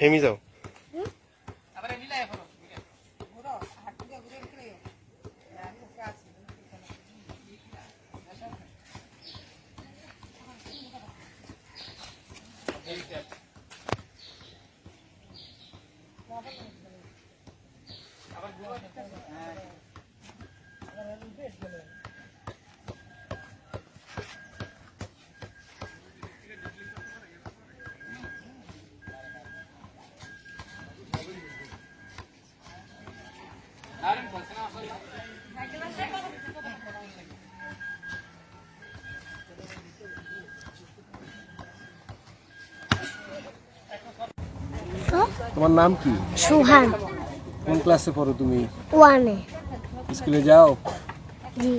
Hemi যাও। Narin, kita na ako kita Nagkilang. তোমার নাম কি? সুহান। কোন ক্লাসে পড়ো তুমি? ওয়ানে স্কুলে যাও? জি।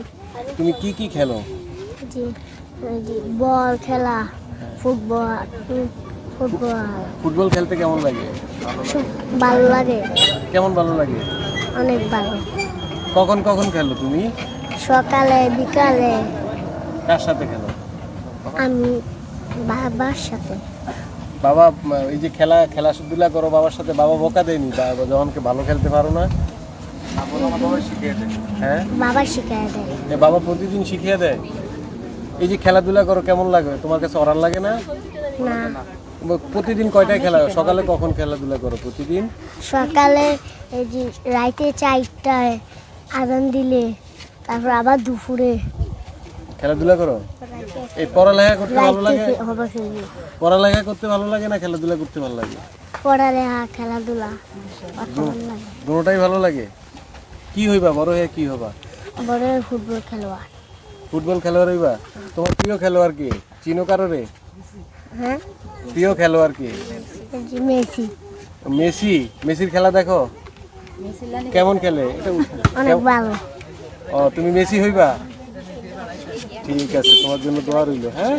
তুমি কি কি খেলো? জি বল খেলা ফুটবল ফুটবল। ফুটবল খেলতে কেমন লাগে? ভালো লাগে। কেমন ভালো লাগে? অনেক ভালো। কখন কখন খেলো তুমি? সকালে বিকালে। কার সাথে খেলো? আমি বাবার সাথে। বাবা এই যে খেলা খেলাধুলা করো বাবার সাথে বাবা বকা দেয়নি যখন কে ভালো খেলতে পারো না। হ্যাঁ? বাবা দেয়। বাবা প্রতিদিন শিখিয়ে দেয়। এই যে খেলাধুলা করো কেমন লাগে? তোমার কাছে অরান লাগে না? প্রতিদিন কয়টায় খেলা? সকালে কখন খেলাধুলা করো প্রতিদিন? সকালে এই যে রাইতে চারটায় আদান দিলে তারপর আবার দুপুরে। খেলাধুলা করো? এই পড়ালেখা করতে ভালো লাগে? পড়ালেখা করতে ভালো লাগে না খেলাধুলা করতে ভালো লাগে? পড়ালেখা খেলাধুলা অত ভালো লাগে। দুটোটাই ভালো লাগে? কি হইবা বড় হয়ে কি হবা? বড় ফুটবল খেলোয়াড়। ফুটবল খেলোয়াড় হইবা? তোমার প্রিয় খেলোয়াড় কে? চিনো কারোরে হ্যাঁ? প্রিয় খেলোয়াড় কে? মেসি। মেসি? মেসির খেলা দেখো? কেমন খেলে? এটা অনেক ভালো। ও তুমি মেসি হইবা? ঠিক আছে তোমার জন্য দোয়া রইল হ্যাঁ?